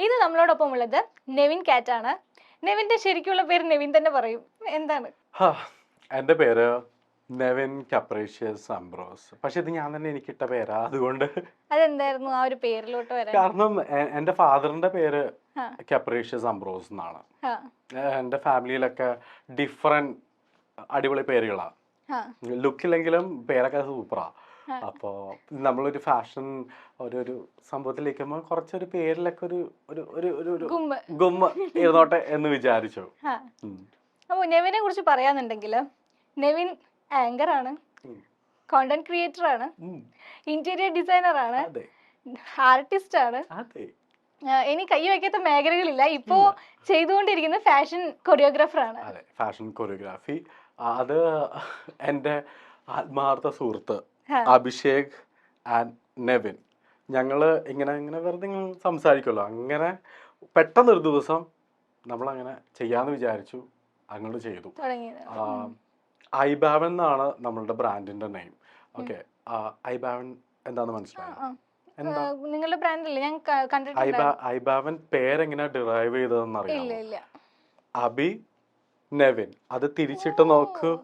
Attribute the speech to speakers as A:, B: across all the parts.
A: ഇന്ന് നമ്മളോടൊപ്പം ഉള്ളത് നെവിൻ കാറ്റ് ആണ് നെവിന്റെ ശരിക്കുള്ള പേര് നെവിൻ തന്നെ പറയും. എന്താണ്?
B: എന്റെ എന്റെ പേര് നെവിൻ കപ്രീഷ്യസ് അംബ്രോസ്. പക്ഷെ ഇത് ഞാൻ തന്നെ എനിക്കിട്ട പേരാ. അതുകൊണ്ട്
A: അതെന്തായിരുന്നു ആ ഒരു പേരിലോട്ട് വരാൻ?
B: കാരണം എന്റെ എന്റെ ഫാദറിന്റെ പേര്. കപ്രീഷ്യസ് അംബ്രോസ് എന്നാണ്. എന്റെ ഫാമിലിയിലൊക്കെ ഡിഫറെന്റ് അടിപൊളി
A: പേരുകളാ.
B: ലുക്കില്ലെങ്കിലും പേരൊക്കെ സൂപ്പറാ. അപ്പോൾ നമ്മളൊരു ഫാഷൻ ഒരു ഒരു സംഭവത്തിലേക്കുമ്പോൾ കുറച്ചൊരു പേരിലൊക്കെ ഒരു ഒരു ഒരു ഒരു
A: ഗുമ്മ്.
B: ഇരുന്നോട്ടെ എന്ന് വിചാരിച്ചു.
A: അപ്പോൾ നെവിനെ കുറിച്ച് പറയാന്നുണ്ടെങ്കിൽ നെവിൻ ആങ്കർ ആണ്. കോണ്ടന്റ് ക്രിയേറ്റർ ആണ്. ഇന്റീരിയർ ഡിസൈനർ ആണ്. ആർട്ടിസ്റ്റ് ആണ് ഇനി കൈ വയ്ക്കാത്ത മേഖലകളില്ല. ഇപ്പോ ചെയ്തുകൊണ്ടിരിക്കുന്ന ഫാഷൻ കൊറിയോഗ്രാഫർ ആണ്.
B: അതെ ഫാഷൻ കൊറിയോഗ്രാഫി അത് എന്റെ ആത്മാർത്ഥ സുഹൃത്ത്. അഭിഷേക് ആൻഡ് നെവിൻ. ഞങ്ങൾ ഇങ്ങനെ ഇങ്ങനെ വെറുതെ ഇങ്ങനെ സംസാരിക്കുമല്ലോ അങ്ങനെ പെട്ടെന്നൊരു ദിവസം നമ്മൾ അങ്ങനെ ചെയ്യാന്ന് വിചാരിച്ചു അങ്ങോട്ട് ചെയ്തു. ഐബാവൻ എന്നാണ് നമ്മളുടെ ബ്രാൻഡിന്റെ നെയിം. ഓക്കെ. ഐബാവൻ എന്താന്ന് മനസ്സിലായി?
A: നിങ്ങളുടെ ബ്രാൻഡല്ലേ? ഞാൻ ക- കണ്ടിട്ടുണ്ട്
B: ഐബാ ഐബാവൻ പേരെങ്ങനെ ഡിറൈവ് ചെയ്തതെന്ന്
A: ഇല്ല
B: അബി നെവിൻ. അത് തിരിച്ചിട്ട് നോക്ക്.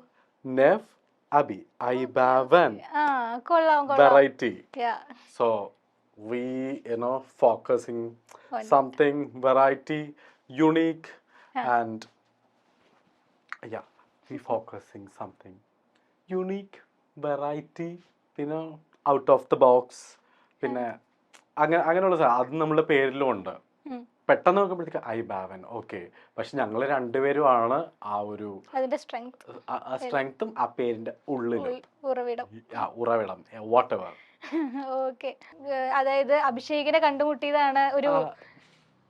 B: നെവ് അബി ഐബാവൻ variety
A: Yeah.
B: so we you know focusing
A: On-
B: something variety unique
A: yeah.
B: and yeah we focusing something unique variety you know out of the box പിന്നെ അങ്ങനെ അങ്ങനെയുള്ള സാ- അത് നമ്മുടെ പേരിലും ഉണ്ട്. പെട്ടെന്ന് നോക്കുമ്പോഴത്തേക്ക് ഐ ബാവൻ ഓക്കെ. പക്ഷെ ഞങ്ങൾ രണ്ടുപേരുമാണ് ആ ഒരു
A: അതിന്റെ സ്ട്രെങ്ത്.
B: സ്ട്രെങ്ത്തും ആ പേരിന്റെ ഉള്ളിൽ
A: ഉറവിടം.
B: ഉറവിടം വാട്ട് എവർ
A: ഓക്കെ. അതായത് അഭിഷേകിനെ കണ്ടുമുട്ടിയതാണ് ഒരു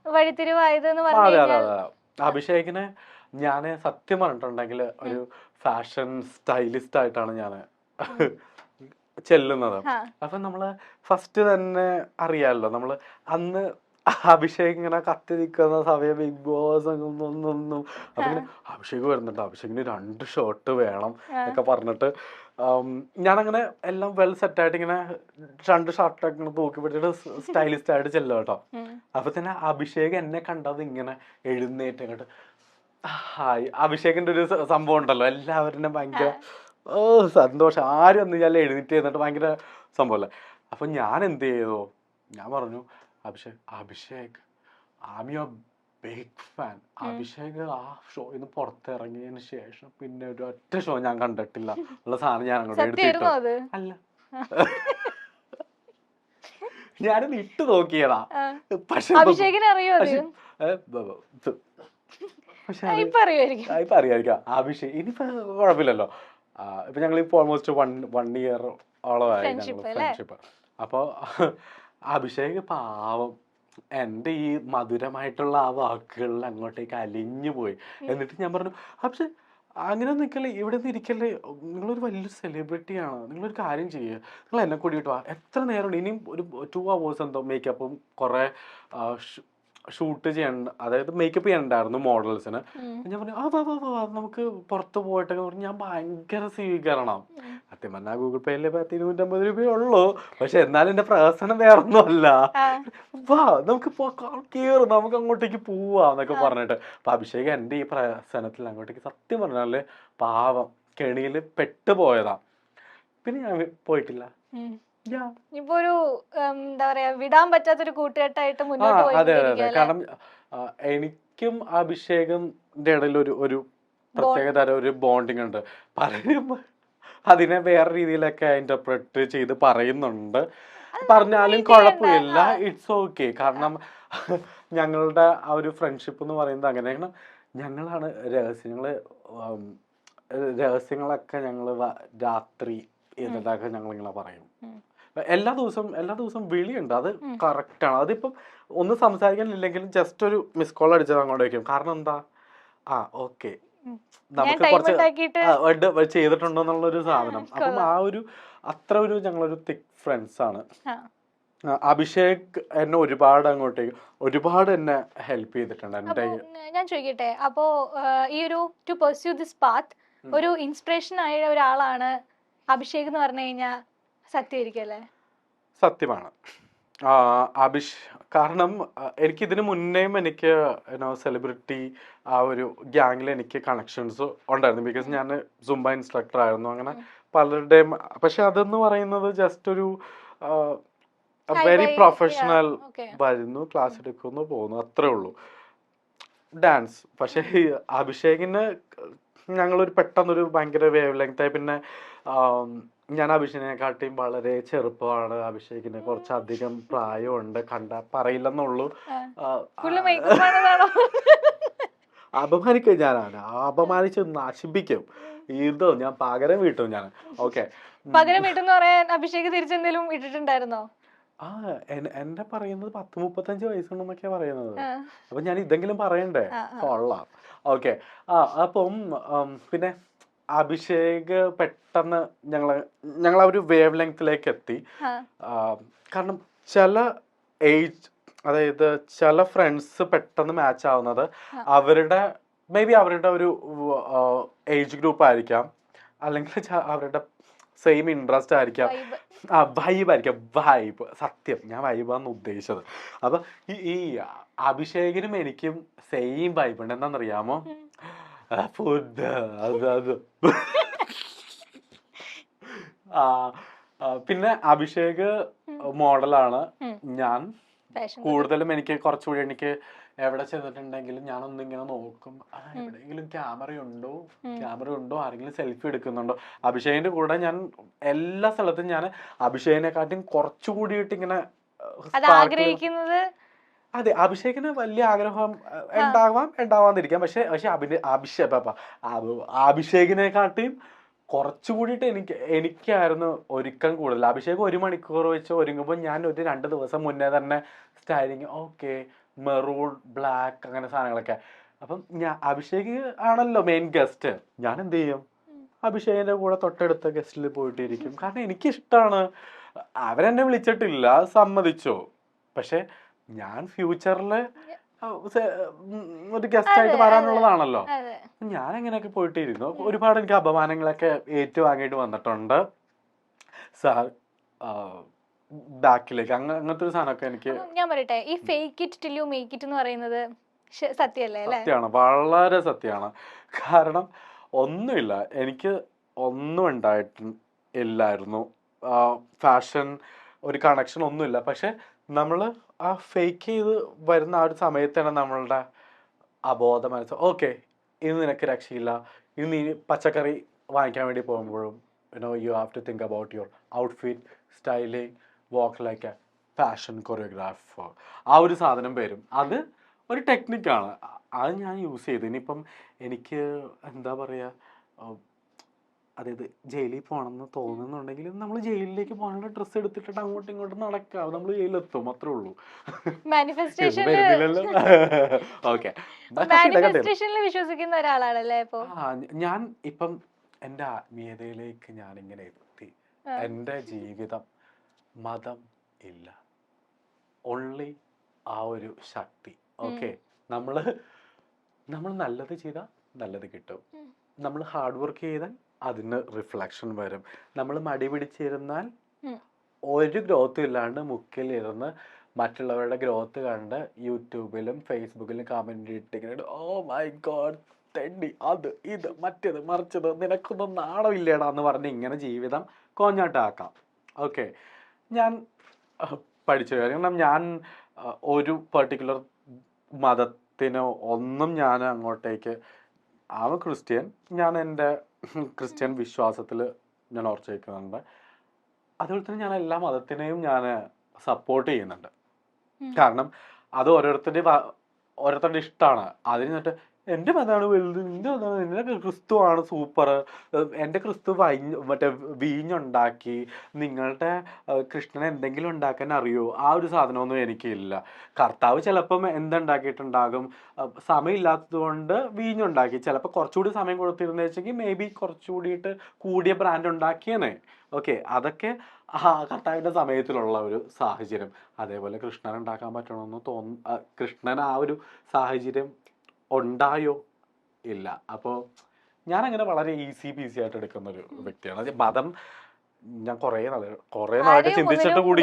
A: വഴിത്തിരിവായത് എന്ന് പറഞ്ഞു
B: അഭിഷേകിനെ ഞാൻ സത്യം പറഞ്ഞിട്ടുണ്ടെങ്കിൽ ഒരു ഫാഷൻ സ്റ്റൈലിസ്റ്റ് ആയിട്ടാണ് ഞാൻ ചെല്ലുന്നത്. അപ്പൊ നമ്മൾ ഫസ്റ്റ് തന്നെ അറിയാമല്ലോ നമ്മൾ അന്ന് അഭിഷേക് ഇങ്ങനെ കത്തി നിൽക്കുന്ന സമയം ബിഗ് ബോസ് ഒന്നും അപ്പൊ ഇങ്ങനെ അഭിഷേക് വരുന്നുണ്ട്. അഭിഷേകിന് രണ്ട് ഷോട്ട് വേണം. എന്നൊക്കെ പറഞ്ഞിട്ട് ഞാനങ്ങനെ എല്ലാം വെൽ സെറ്റായിട്ട് ഇങ്ങനെ രണ്ട് ഷർട്ടൊക്കെ ഇങ്ങനെ തൂക്കി പിടിച്ചിട്ട് സ്റ്റൈലിസ്റ്റ് ആയിട്ട് ചെല്ലും കേട്ടോ. അപ്പൊ തന്നെ അഭിഷേക് എന്നെ കണ്ടത് ഇങ്ങനെ എഴുന്നേറ്റ് അങ്ങോട്ട് ഹായ്. അഭിഷേകിന്റെ ഒരു സംഭവം ഉണ്ടല്ലോ. എല്ലാവരും ഭയങ്കര ഓ സന്തോഷം. ആരും ഒന്നും ഞാൻ എഴുന്നേറ്റ് ചെയ്തിട്ട് ഭയങ്കര സംഭവമല്ലേ അപ്പൊ ഞാൻ എന്ത് ചെയ്തു? ഞാൻ പറഞ്ഞു Abhishek. Abhishek. Am your big fan Abhishek ആ ഷോയിൽ പുറത്തിറങ്ങിയതിന് ശേഷം പിന്നെ ഒരു ഒറ്റ ഷോ ഞാൻ കണ്ടിട്ടില്ല. ഉള്ള സാധനം ഞാൻ അങ്ങോട്ട് എടുത്തിട്ടു. അല്ല. ഞാനത് ഇട്ട് നോക്കിയതാ. പക്ഷെ
A: ഇപ്പൊ
B: അറിയായിരിക്കാം. അഭിഷേക് ഇനിയിപ്പോ കുഴപ്പമില്ലല്ലോ. ഇപ്പൊ ഞങ്ങൾ ഇപ്പൊ ഓൾമോസ്റ്റ് വൺ വൺ ഇയർ ഓളമായി? ഫ്രണ്ട്ഷിപ്പ് അപ്പൊ അഭിഷേക് പാവം. എന്റെ ഈ മധുരമായിട്ടുള്ള ആ വാക്കുകളിൽ അങ്ങോട്ടേക്ക് അലിഞ്ഞു പോയി. എന്നിട്ട് ഞാൻ പറഞ്ഞു അഭിഷേക് അങ്ങനെ നിൽക്കല്ലേ ഇവിടെ നിന്ന് ഇരിക്കല്ലേ? നിങ്ങളൊരു വലിയൊരു സെലിബ്രിറ്റിയാണ് നിങ്ങളൊരു കാര്യം ചെയ്യുക നിങ്ങൾ എന്നെ കൂടിയിട്ട് വാ. എത്ര നേരമുണ്ട്? ഇനിയും ഒരു ടു അവേഴ്സ് എന്തോ മേക്കപ്പും കുറേ ഷൂട്ട് ചെയ്യണ്ട അതായത് മേക്കപ്പ് ചെയ്യണ്ടായിരുന്നു മോഡൽസിന് ഞാൻ പറഞ്ഞു ആ വാ വാ വാ നമുക്ക് പുറത്ത് പോയിട്ടൊക്കെ പറഞ്ഞു ഞാൻ ഭയങ്കര സ്വീകരണം. സത്യം പറഞ്ഞാൽ ഗൂഗിൾ പേയിൽ പത്ത് ഇരുന്നൂറ്റമ്പത് രൂപയേ ഉള്ളൂ. പക്ഷെ എന്നാലും എന്റെ പ്രവർത്തനം വേറൊന്നുമല്ല.
A: ഒന്നുമല്ല
B: വാ നമുക്ക് കയറും നമുക്ക് അങ്ങോട്ടേക്ക് പോവാന്നൊക്കെ പറഞ്ഞിട്ട്. അപ്പൊ അഭിഷേക് എന്റെ ഈ പ്രഹസനത്തിൽ അങ്ങോട്ടേക്ക് സത്യം പറഞ്ഞാൽ പാവം കെണിയിൽ പെട്ടുപോയതാ. പിന്നെ ഞാൻ പോയിട്ടില്ല.
A: ഇപ്പൊ ഒരു എന്താ പറയാ വിടാൻ പറ്റാത്തൊരു കൂട്ടുകെട്ടായിട്ട് മുന്നോട്ട്?
B: കാരണം എനിക്കും അഭിഷേകിന്റെ ഇടയിൽ ഒരു ഒരു പ്രത്യേക തരം ഒരു ബോണ്ടിങ് ഉണ്ട്. പലരും അതിനെ വേറെ രീതിയിലൊക്കെ ഇന്റർപ്രറ്റ് ചെയ്ത് പറയുന്നുണ്ട്. പറഞ്ഞാലും കുഴപ്പമില്ല. ഇറ്റ്സ് ഓക്കെ കാരണം ഞങ്ങളുടെ ആ ഒരു ഫ്രണ്ട്ഷിപ്പ് എന്ന് പറയുന്നത് അങ്ങനെയാണ്. ഞങ്ങളാണ് രഹസ്യങ്ങൾ രഹസ്യങ്ങളൊക്കെ ഞങ്ങൾ രാത്രി എന്നിട്ടൊക്കെ ഞങ്ങളിങ്ങനെ പറയും. എല്ലാ ദിവസവും എല്ലാ ദിവസവും വിളിയുണ്ട്. അത്
A: ഉം.
B: കറക്റ്റ് ആണ്. അതിപ്പം ഒന്ന് സംസാരിക്കാനില്ലെങ്കിലും ജസ്റ്റ് ഒരു മിസ് കോൾ അടിച്ചത് അങ്ങോട്ട് വയ്ക്കും. കാരണം എന്താ? ആ ഓക്കെ. നമുക്ക് കുറച്ച് ചെയ്തിട്ടുണ്ടോ എന്നുള്ളൊരു സാധനം. അപ്പം ആ ഒരു അത്ര ഒരു ഞങ്ങളൊരു തിക് ഫ്രണ്ട്സ് ആണ്. അഭിഷേക് എന്നെ ഒരുപാട് അങ്ങോട്ടേക്ക് ഒരുപാട് എന്നെ ഹെൽപ്പ് ചെയ്തിട്ടുണ്ട് എന്റെ
A: ഞാൻ ചോദിക്കട്ടെ? അപ്പോ ഈ ഒരു ടു പെർസ്യൂ ദിസ് പാത്ത് ഒരു ഇൻസ്പിറേഷൻ ആയ ഒരാളാണ് അഭിഷേക് എന്ന് പറഞ്ഞു കഴിഞ്ഞാൽ സത്യമായിരിക്കും അല്ലേ
B: സത്യമാണ് അഭിഷ് കാരണം എനിക്കിതിനു എനിക്ക് ഇതിനു മുന്നേയും എനിക്ക് സെലിബ്രിറ്റി ആ ഒരു ഗ്യാങ്ങിൽ എനിക്ക് കണക്ഷൻസ് ഉണ്ടായിരുന്നു. ബിക്കോസ് ഞാൻ സുംബ ഇൻസ്ട്രക്ടർ ആയിരുന്നു. അങ്ങനെ പലരുടെയും പക്ഷെ അതെന്ന് പറയുന്നത് ജസ്റ്റ് ഒരു വെരി പ്രൊഫഷണൽ വരുന്നു ക്ലാസ് എടുക്കുന്നു പോകുന്നു അത്രേ ഉള്ളൂ. ഡാൻസ് പക്ഷേ അഭിഷേകിന് ഞങ്ങളൊരു പെട്ടെന്നൊരു ഭയങ്കര വേവ് ലെങ്തായി ആയി. പിന്നെ ഞാൻ അഭിഷേകിനെക്കാട്ടിയും വളരെ ചെറുപ്പമാണ്. അഭിഷേകിന് കുറച്ചധികം പ്രായമുണ്ട്. കണ്ട പറയില്ലെന്നുള്ളൂ. അപമാനിക്കും ഞാനാണ്. അപമാനിച്ച് നശിപ്പിക്കും. ഇതോ ഞാൻ പകരം വീട്ടും ഞാൻ ഓക്കെ
A: പകരം വീട്ടെന്ന് പറയാൻ അഭിഷേക് തിരിച്ചെന്തെങ്കിലും ഇട്ടിട്ടുണ്ടായിരുന്നോ?
B: ആ എന്റെ എന്നെ പറയുന്നത് പത്ത് മുപ്പത്തഞ്ച് വയസ്സുണ്ടെന്നൊക്കെയാ പറയുന്നത്. അപ്പൊ ഞാൻ ഇതെങ്കിലും പറയണ്ടേ. കൊള്ളാം. ഓക്കെ. ആ അപ്പം പിന്നെ അഭിഷേക് പെട്ടെന്ന് ഞങ്ങൾ ഞങ്ങൾ ആ ഒരു വേവ് ലെങ്ത്തിലേക്ക് എത്തി. കാരണം ചില ഏജ് അതായത് ചില ഫ്രണ്ട്സ് പെട്ടെന്ന് മാച്ച് ആവുന്നത് അവരുടെ മേ ബി അവരുടെ ഒരു ഏജ് ഗ്രൂപ്പ് ആയിരിക്കാം അല്ലെങ്കിൽ അവരുടെ സെയിം ഇൻട്രസ്റ്റ് ആയിരിക്കാം. ആ വൈബ് ആയിരിക്കാം. വൈബ് സത്യം. ഞാൻ വൈബാന്ന് ഉദ്ദേശിച്ചത്. അപ്പൊ ഈ അഭിഷേകിനും എനിക്കും സെയിം വൈബ് ഉണ്ട്. എന്താണെന്നറിയാമോ. ഫുഡ് അത് അത്. ആ, പിന്നെ അഭിഷേക് മോഡലാണ് ഞാൻ കൂടുതലും എനിക്ക് കുറച്ചുകൂടി എനിക്ക് എവിടെ ചെന്നിട്ടുണ്ടെങ്കിലും ഞാൻ ഇങ്ങനെ നോക്കും. എവിടെയെങ്കിലും ക്യാമറ ഉണ്ടോ ക്യാമറ ഉണ്ടോ ആരെങ്കിലും സെൽഫി എടുക്കുന്നുണ്ടോ? അഭിഷേകിന്റെ കൂടെ ഞാൻ എല്ലാ സ്ഥലത്തും ഞാൻ അഭിഷേകിനെക്കാട്ടും കുറച്ചുകൂടിയിട്ട് ഇങ്ങനെ
A: അത്
B: sparkle-
A: ആഗ്രഹിക്കുന്നത്?
B: അതെ അഭിഷേകിന് വലിയ ആഗ്രഹം ഉണ്ടാവാം ഉണ്ടാവാതിരിക്കാം. പക്ഷെ പക്ഷെ അഭിനയ അഭിഷേക് പാപ്പ അഭിഷേകിനെക്കാട്ടിയും കുറച്ചുകൂടിയിട്ട് എനിക്ക് എനിക്കായിരുന്നു ഒരുക്കം കൂടുതൽ. അഭിഷേക് ഒരു മണിക്കൂർ വെച്ച് ഒരുങ്ങുമ്പോൾ ഞാൻ ഒരു രണ്ട് ദിവസം മുന്നേ തന്നെ സ്റ്റൈലിങ് ഓക്കെ മെറൂൺ ബ്ലാക്ക് അങ്ങനെ സാധനങ്ങളൊക്കെ. അപ്പം ഞാൻ അഭിഷേക് ആണല്ലോ മെയിൻ ഗസ്റ്റ് ഞാൻ എന്ത് ചെയ്യും? അഭിഷേകിന്റെ കൂടെ തൊട്ടടുത്ത ഗസ്റ്റിൽ പോയിട്ടിരിക്കും. കാരണം എനിക്ക് എനിക്കിഷ്ടമാണ് അവരെന്നെ വിളിച്ചിട്ടില്ല സമ്മതിച്ചു. പക്ഷെ ഞാൻ ഫ്യൂച്ചറിൽ ഒരു ഗസ്റ്റ് ആയിട്ട് വരാനുള്ളതാണല്ലോ. ഞാൻ അങ്ങനെയൊക്കെ പോയിട്ടിരുന്നു. ഒരുപാട് എനിക്ക് അപമാനങ്ങളൊക്കെ ഏറ്റുവാങ്ങിയിട്ട് വന്നിട്ടുണ്ട്. സാർ ബാക്കിലേക്ക് അങ്ങ അങ്ങനത്തെ ഒരു സാധനമൊക്കെ എനിക്ക്
A: ഞാൻ പറയട്ടെ ഈ fake it till you make it എന്ന് പറയുന്നത് സത്യല്ലേ
B: സത്യമാണ് വളരെ സത്യമാണ് കാരണം ഒന്നുമില്ല എനിക്ക് ഒന്നും ഉണ്ടായിട്ട് ഇല്ലായിരുന്നു. ഫാഷൻ ഒരു കണക്ഷൻ ഒന്നുമില്ല. പക്ഷെ നമ്മൾ ആ ഫേക്ക് ചെയ്ത് വരുന്ന ആ ഒരു സമയത്താണ് നമ്മളുടെ അബോധ മനസ്സ് ഓക്കെ ഇന്ന് നിനക്ക് രക്ഷയില്ല. ഇന്ന് നീ പച്ചക്കറി വാങ്ങിക്കാൻ വേണ്ടി പോകുമ്പോഴും you know you have to think about your outfit styling walk like a fashion choreographer ആ ഒരു സാധനം വരും. അത് ഒരു ടെക്നിക്കാണ് അത് ഞാൻ യൂസ് ചെയ്തു. ഇനിയിപ്പം എനിക്ക് എന്താ പറയുക അതായത് ജയിലിൽ പോകണം എന്ന് തോന്നുന്നുണ്ടെങ്കിൽ നമ്മൾ ജയിലിലേക്ക് പോകാനുള്ള ഡ്രസ്സ് എടുത്തിട്ട് അങ്ങോട്ടും ഇങ്ങോട്ടും നടക്കാം നമ്മൾ ജയിലിലെത്തും. അത്രേ ഉള്ളൂ.
A: വിശ്വസിക്കുന്ന ഒരാളാണല്ലേ
B: ഞാൻ ഇപ്പം എന്റെ ആത്മീയതയിലേക്ക് ഞാൻ ഇങ്ങനെ എത്തി.
A: എന്റെ
B: എന്റെ ജീവിതം മതം ഇല്ല. ഓൺലി ആ ഒരു ശക്തി. ഓക്കെ നമ്മൾ നമ്മൾ നല്ലത് ചെയ്താൽ നല്ലത് കിട്ടും. നമ്മൾ ഹാർഡ് വർക്ക് ചെയ്താൽ അതിന് റിഫ്ലക്ഷൻ വരും. നമ്മൾ മടി പിടിച്ചിരുന്നാൽ. ഒരു ഗ്രോത്തും ഇല്ലാണ്ട് മുക്കിലിരുന്ന് മറ്റുള്ളവരുടെ ഗ്രോത്ത് കണ്ട് യൂട്യൂബിലും ഫേസ്ബുക്കിലും കമന്റ് ഇട്ടിങ്ങനെ ഓ മൈ ഗോഡ് തെണ്ടി അത് ഇത് മറ്റേത് മറിച്ചത് നിനക്കൊന്നും നാണമില്ലേടാ എന്ന് പറഞ്ഞ് ഇങ്ങനെ ജീവിതം കോഞ്ഞാട്ടാക്കാം. ഓക്കെ ഞാൻ പഠിച്ച കാര്യം കാരണം ഞാൻ ഒരു പെർട്ടിക്കുലർ മതത്തിനോ ഒന്നും ഞാൻ അങ്ങോട്ടേക്ക് ആവ ക്രിസ്ത്യൻ. ഞാൻ എന്റെ ക്രിസ്ത്യൻ വിശ്വാസത്തിൽ ഞാൻ ഉറച്ചു വയ്ക്കുന്നുണ്ട് അതുപോലെ തന്നെ ഞാൻ എല്ലാ മതത്തിനെയും ഞാൻ സപ്പോർട്ട് ചെയ്യുന്നുണ്ട്. കാരണം അത് ഓരോരുത്തരുടെ ഓരോരുത്തരുടെ ഇഷ്ടമാണ് അതിന് എന്നിട്ട് എന്റെ മതമാണ് വലുത് നിന്റെ മതമാണ് നിന്റെ ക്രിസ്തുവാണ് സൂപ്പർ. എന്റെ ക്രിസ്തു വൈഞ്ഞ് മറ്റേ വീഞ്ഞുണ്ടാക്കി നിങ്ങളുടെ കൃഷ്ണൻ എന്തെങ്കിലും ഉണ്ടാക്കാൻ അറിയോ? ആ ഒരു സാധനമൊന്നും എനിക്കില്ല. കർത്താവ് ചിലപ്പം എന്തുണ്ടാക്കിയിട്ടുണ്ടാകും? സമയമില്ലാത്തത് കൊണ്ട് വീഞ്ഞുണ്ടാക്കി. ചിലപ്പോൾ കുറച്ചുകൂടി സമയം കൊടുത്തിരുന്നു വെച്ചെങ്കിൽ മേ ബി കുറച്ചുകൂടിയിട്ട് കൂടിയ ബ്രാൻഡ് ഉണ്ടാക്കിയേനെ. ഓക്കെ അതൊക്കെ ആ കർത്താവിന്റെ സമയത്തിലുള്ള ഒരു സാഹചര്യം. അതേപോലെ കൃഷ്ണൻ ഉണ്ടാക്കാൻ പറ്റണമെന്ന് തോന്നു ആ, കൃഷ്ണൻ ആ ഒരു സാഹചര്യം ഉണ്ടായോ? ഇല്ല. അപ്പോൾ അങ്ങനെ വളരെ ഈസി പീസി ആയിട്ട് എടുക്കുന്ന ഒരു വ്യക്തിയാണ് മതം ഞാൻ കൊറേ നാൾ കൊറേ നാളായിട്ട് ചിന്തിച്ചിട്ട്
A: കൂടി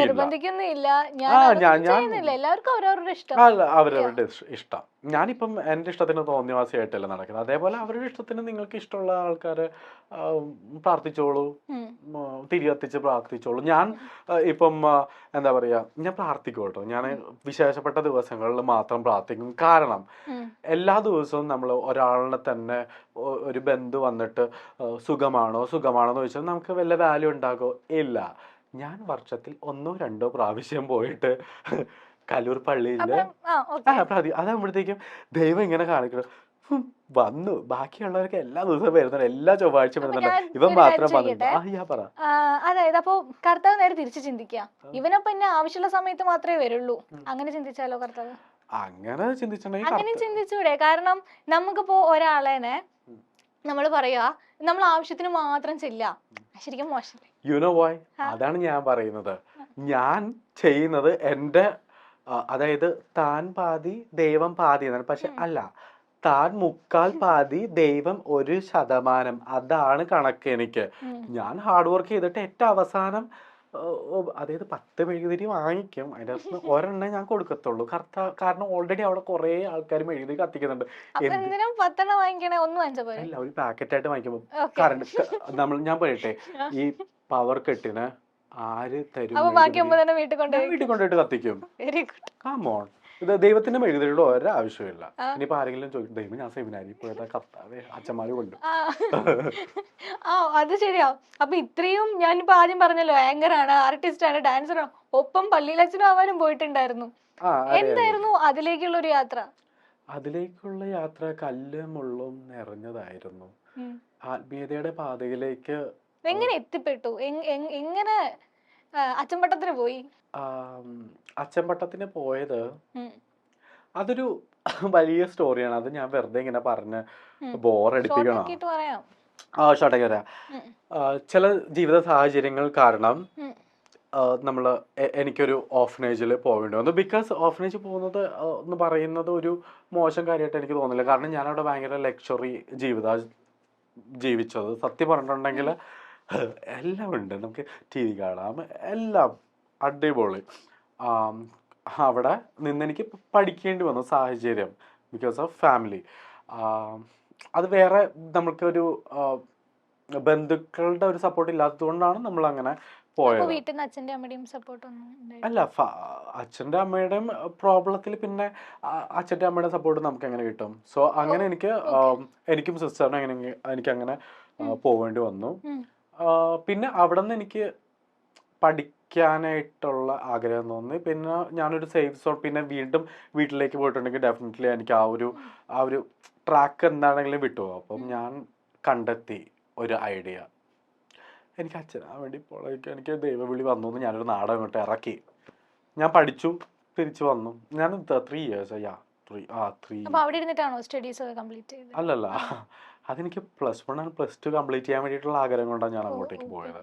A: അവരവരുടെ ഇഷ്ടം.
B: ഞാനിപ്പം എന്റെ ഇഷ്ടത്തിന് തോന്നിയവാസിയായിട്ടല്ല നടക്കുന്നത്. അതേപോലെ അവരുടെ ഇഷ്ടത്തിന് നിങ്ങൾക്ക് ഇഷ്ടമുള്ള ആൾക്കാരെ പ്രാർത്ഥിച്ചോളൂ.
A: ഉം.
B: ഉം, തിരി കത്തിച്ച് പ്രാർത്ഥിച്ചോളൂ. ഞാൻ ഇപ്പം എന്താ പറയാ ഞാൻ പ്രാർത്ഥിക്കും കേട്ടോ ഞാൻ വിശേഷപ്പെട്ട ദിവസങ്ങളിൽ മാത്രം പ്രാർത്ഥിക്കും. കാരണം എല്ലാ ദിവസവും നമ്മൾ ഒരാളിനെ തന്നെ ഒരു ബന്ധു വന്നിട്ട് സുഖമാണോ സുഖമാണോ എന്ന് ചോദിച്ചാൽ നമുക്ക് വല്ല വാല്യൂ ഉണ്ടാകോ ഇല്ല. ഞാൻ വർഷത്തിൽ ഒന്നോ രണ്ടോ പ്രാവശ്യം പോയിട്ട് കലൂർ പ്രതി അതാകുമ്പോഴത്തേക്കും ദൈവം ഇങ്ങനെ കാണിക്കണം. വന്നു. ബാക്കിയുള്ളവർക്ക് എല്ലാ ദിവസവും വരുന്നുണ്ട്. എല്ലാ
A: ചൊവ്വാഴ്ച
B: വരുന്നുണ്ട്. ഇവൻ മാത്രം
A: കാര്യം
B: വന്നിട്ട് ആ
A: ചോദിക്കട്ടെ?
B: യാ പറ.
A: അതായത് അപ്പൊ കർത്താവ് നേരെ തിരിച്ചു ചിന്തിക്കാം. ഇവനപ്പൊ പിന്നെ ആവശ്യമുള്ള സമയത്ത് മാത്രമേ വരുള്ളൂ. അങ്ങനെ ചിന്തിച്ചാലോ കർത്താവ്?
B: അങ്ങനെ ചിന്തിച്ചിട്ടുണ്ടെങ്കിൽ
A: അങ്ങനെ ചിന്തിച്ചൂടെ. കാരണം നമുക്കിപ്പോ
B: ഒരാളെ.
A: നമ്മൾ പറയാ നമ്മൾ ആവശ്യത്തിന് മാത്രം ചെല്ലുക. ശരിക്കും മോശമല്ലേ
B: യു നോ വൈ അതാണ് ഞാൻ പറയുന്നത്. ഞാൻ ചെയ്യുന്നത് എന്റെ അതായത് താൻ പാതി ദൈവം പാതി എന്നാണ്. പക്ഷെ അല്ല താൻ മുക്കാൽ പാതി ദൈവം ഒരു ശതമാനം. അതാണ് കണക്ക് എനിക്ക്. ഞാൻ ഹാർഡ് വർക്ക് ചെയ്തിട്ട് ഏറ്റവും അവസാനം അതായത് പത്ത് മെഴുകുതിരി വാങ്ങിക്കും. അതിന്റെ അകത്ത് ഒരെണ്ണം ഞാൻ കൊടുക്കത്തുള്ളൂ. കറുത്ത കാരണം ഓൾറെഡി അവിടെ കുറേ ആൾക്കാർ മെഴുകുതിരി കത്തിക്കുന്നുണ്ട്. അല്ല ഒരു പാക്കറ്റ് ആയിട്ട് വാങ്ങിക്കുമ്പോൾ കറണ്ട് നമ്മൾ ഞാൻ പറയട്ടെ ഈ പവർ കെട്ടിന് ആര് തരും
A: വീട്ടിൽ
B: കൊണ്ടുപോയിട്ട് കത്തിക്കും. കാമോൺ ഇത് ദൈവത്തിന്റെ മെഴുകുതിരിയുടെ
A: ഒരാവശ്യമില്ല.
B: ഇനിയിപ്പോ ആരെങ്കിലും ചോദിക്കും ദൈവം ഞാൻ സെമിനാരി പോയതാ കത്താവേ അച്ഛന്മാര് കൊണ്ടു.
A: ആ. അത് ശരിയാ. അപ്പൊ ഇത്രയും ഞാനിപ്പോ ആദ്യം പറഞ്ഞല്ലോ ആങ്കർ ആണ് ആർട്ടിസ്റ്റ് ആണ് ഡാൻസർ ആണ് ഒപ്പം പള്ളിയിലച്ഛനും ആവാനും പോയിട്ടുണ്ടായിരുന്നു. എന്തായിരുന്നു അതിലേക്കുള്ള ഒരു യാത്ര?
B: അതിലേക്കുള്ള യാത്ര കല്ലും മുള്ളും നിറഞ്ഞതായിരുന്നു. ആത്മീയതയുടെ പാതയിലേക്ക്
A: എങ്ങനെ എത്തിപ്പെട്ടു? എങ്- എങ്- എങ്ങനെ അച്ചമ്പട്ടത്തിന് പോയി.
B: അച്ചമ്പട്ടത്തിന് പോയത് അതൊരു വലിയ സ്റ്റോറിയാണ് അത് ഞാൻ വെറുതെ ഇങ്ങനെ പറഞ്ഞ് ബോറടിപ്പിക്കണം? ആ ഷോട്ടേക്ക് വരാം. ചില ജീവിത സാഹചര്യങ്ങൾ കാരണം. നമ്മൾ എനിക്കൊരു ഓഫനേജിൽ പോകേണ്ടി വന്നു. ബിക്കോസ് ഓഫനേജ് പോകുന്നത് എന്ന് പറയുന്നത് ഒരു മോശം കാര്യമായിട്ട് എനിക്ക് തോന്നില്ല. കാരണം ഞാനവിടെ ഭയങ്കര ലക്ഷറി ജീവിത ജീവിച്ചത്. സത്യം പറഞ്ഞിട്ടുണ്ടെങ്കിൽ എല്ലാം ഉണ്ട്. നമുക്ക് ടി വി കാണാം. എല്ലാം അടിപൊളി. അവിടെ നിന്ന് എനിക്ക് പഠിക്കേണ്ടി വന്നു സാഹചര്യം ബിക്കോസ് ഓഫ് ഫാമിലി അത് വേറെ നമുക്കൊരു ബന്ധുക്കളുടെ ഒരു സപ്പോർട്ട് ഇല്ലാത്തതുകൊണ്ടാണ് നമ്മൾ അങ്ങനെ പോയത്.
A: വീട്ടിൽ നിന്ന് അച്ഛന്റെ അമ്മയുടെയും സപ്പോർട്ട്
B: അല്ല അച്ഛന്റെ അമ്മയുടെയും പ്രോബ്ലത്തിൽ പിന്നെ അച്ഛന്റെ അമ്മയുടെ സപ്പോർട്ട് നമുക്ക് എങ്ങനെ കിട്ടും? സോ അങ്ങനെ എനിക്ക് എനിക്കും സിസ്റ്ററിനും അങ്ങനെ എനിക്ക് അങ്ങനെ പോവേണ്ടി വന്നു. പിന്നെ അവിടെ നിന്ന് എനിക്ക് പഠിക്കാനായിട്ടുള്ള ആഗ്രഹം തോന്നി. പിന്നെ ഞാനൊരു സേഫ് സോൺ പിന്നെ വീണ്ടും വീട്ടിലേക്ക് പോയിട്ടുണ്ടെങ്കിൽ ഡെഫിനറ്റ്ലി എനിക്ക് ആ ഒരു ആ ഒരു ട്രാക്ക് എന്താണെങ്കിലും വിട്ടുപോകും. അപ്പം ഞാൻ കണ്ടെത്തി ഒരു ഐഡിയ എനിക്ക് അച്ഛനാ വേണ്ടി പോളേക്ക് എനിക്ക് ദൈവവിളി വന്നു എന്ന് ഞാനൊരു നാടകം ഇങ്ങോട്ട് ഇറക്കി. ഞാൻ പഠിച്ചു തിരിച്ചു വന്നു. ഞാൻ ത്രീ ഇയേഴ്സ് യാ ത്രീ ആ ത്രീ അല്ലല്ല. അതെനിക്ക് plus one and plus two complete ചെയ്യാൻ വേണ്ടിയിട്ടുള്ള ആഗ്രഹം കൊണ്ടാണ് ഞാൻ അങ്ങോട്ടേക്ക് പോയത്.